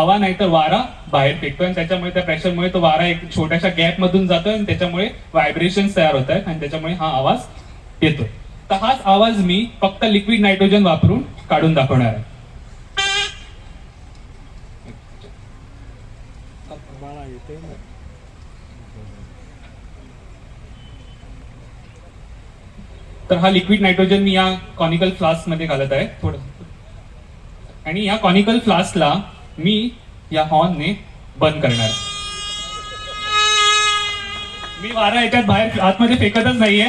हवा नाही तर वारा बाहेर फेकतोय आणि त्याच्यामुळे त्या प्रेशरमुळे तो वारा एक छोट्याशा गॅप मधून जातोय आणि त्याच्यामुळे व्हायब्रेशन तयार होत आहेत आणि त्याच्यामुळे हा आवाज येतो तर हाच आवाज मी फक्त लिक्विड नायट्रोजन वापरून काढून दाखवणार आहे. तर हा लिक्विड नायट्रोजन मी या कॉनिकल फ्लास्कमध्ये घालत आहे थोडं. आणि या कॉनिकल फ्लास्कला मी या हॉर्नने बंद करणार. मी वारा याच्यात बाहेर आतमध्ये फेकतच नाहीये.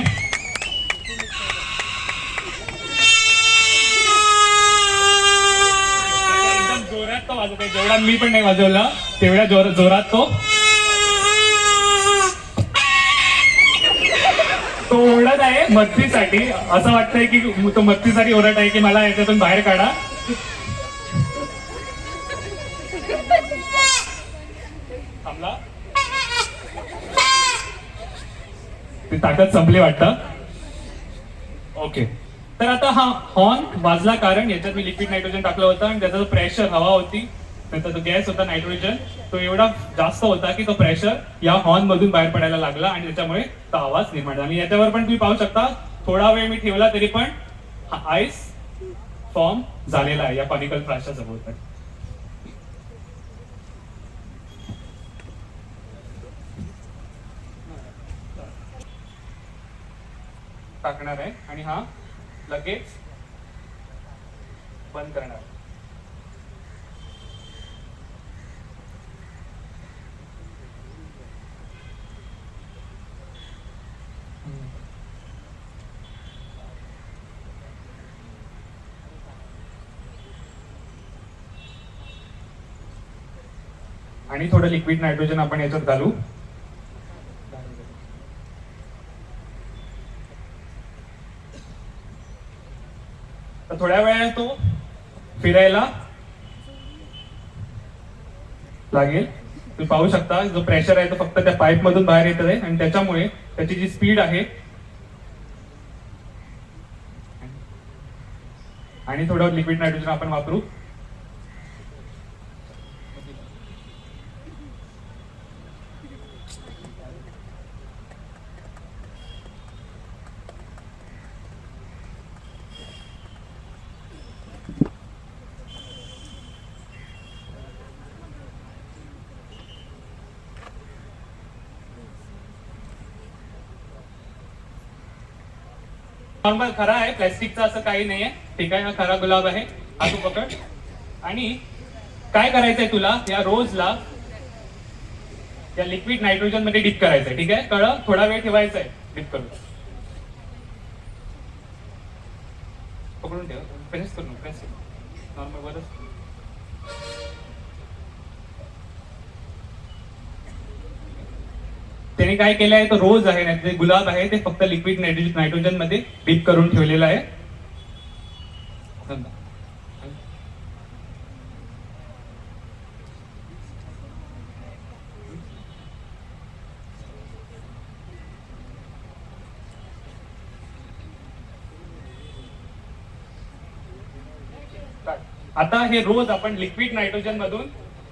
जोरात तो वाजवतोय. जेवढा मी पण नाही वाजवला तेवढ्या जोर जोरात तो. तो ओरडत आहे मच्छीसाठी. असं वाटतंय की तो मच्छीसाठी ओरडत आहे की मला याच्यातून बाहेर काढा. थांबला. ती ताकद संपली वाटतं. ओके तर आता हा हॉर्न वाजला कारण याच्यात मी लिक्विड नायट्रोजन टाकलं होतं आणि त्याचा जो प्रेशर हवा होती त्याचा जो गॅस होता नायट्रोजन तो एवढा जास्त होता की तो प्रेशर या हॉर्न मधून बाहेर पडायला लागला आणि त्याच्यामुळे तो आवाज निर्माण झाला. आणि याच्यावर पण तुम्ही पाहू शकता थोडा वेळ मी ठेवला तरी पण आईस फॉर्म झालेला आहे या कॉनिकल फ्लाशच्या सभोवताली टाकणार आहे आणि हा लगेच बंद करणार आणि थोडं लिक्विड नायट्रोजन आपण याच्यात घालू. तर थोड्या वेळाने तो फिरायला लागेल. तुम्ही पाहू शकता जो प्रेशर आहे तो फक्त त्या पाईप मधून बाहेर येत आहे आणि त्याच्यामुळे त्याची जी स्पीड आहे आणि थोडं लिक्विड नायट्रोजन आपण वापरू. नॉर्मल खरा आहे प्लॅस्टिकचा असं काही नाहीये. ठीक आहे हा खरा गुलाब आहे. हा तू पकड. आणि काय करायचंय तुला? या रोजला या लिक्विड नायट्रोजनमध्ये डिप करायचंय. ठीक आहे? कळ थोडा वेळ ठेवायचा आहे डिप करून पकडून ठेव. प्रेस करून प्रेस नॉर्मल वरच त्याने काय केलं आहे तर रोज आहे ना जे गुलाब आहे ते फक्त लिक्विड नायट्रोजनमध्ये डीप करून ठेवलेलं आहे. आता हे रोज आपण लिक्विड नायट्रोजन मधून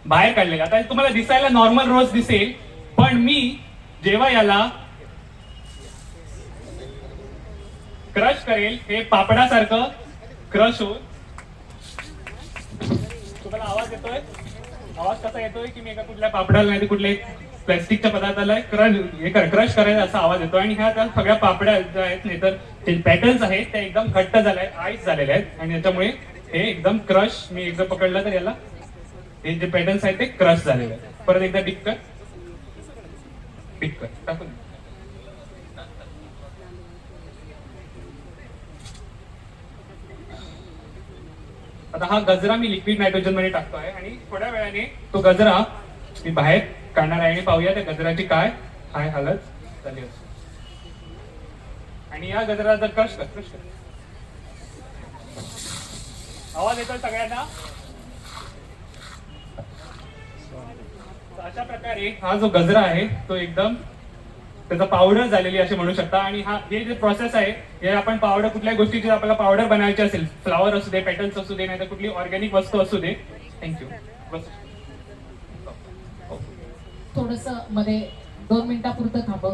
बाहेर काढलेले आता तुम्हाला दिसायला नॉर्मल रोज दिसेल जेव्हा याला क्रश करेल हे पापडासारखं क्रश होईल तुम्हाला आवाज येतोय? आवाज कसा येतोय की मी एका कुठल्या पापडाला नाही तर कुठल्या प्लॅस्टिकच्या पदार्थाला क्रश हे क्रश करायचा असा आवाज येतो आणि ह्या सगळ्या पापड्या ज्या आहेत नाही तर ते पॅटर्न्स आहेत त्या एकदम घट्ट झाल्या आहेत आईस झालेल्या आहेत. आणि त्याच्यामुळे हे एकदम क्रश मी एकदा पकडलं तर याला हे जे पॅटर्न्स आहेत ते क्रश झालेले आहेत. परत एकदा डिप कर कर टाकून आता हा गजरा मी लिक्विड नायट्रोजनमध्ये टाकतो आहे आणि थोड्या वेळाने तो गजरा मी बाहेर काढणार आहे. आणि पाहूया त्या गजराची काय काय हालत झाली असते आणि या गजरा जर कष्ट. आवाज येतोय सगळ्यांना? अशा प्रकारे हा जो गजरा आहे तो एकदम त्याचा पावडर झालेली असे म्हणू शकता. आणि हा हे जे प्रोसेस आहे हे आपण पावडर कुठल्याही गोष्टीची आपल्याला पावडर बनवायची असेल फ्लावर असू दे पेटल्स असू दे नाही तर कुठली ऑर्गॅनिक वस्तू असू दे. थँक्यू बस. हो. हो. थोडसमध्ये दोन मिनिटापुरतं थांबव.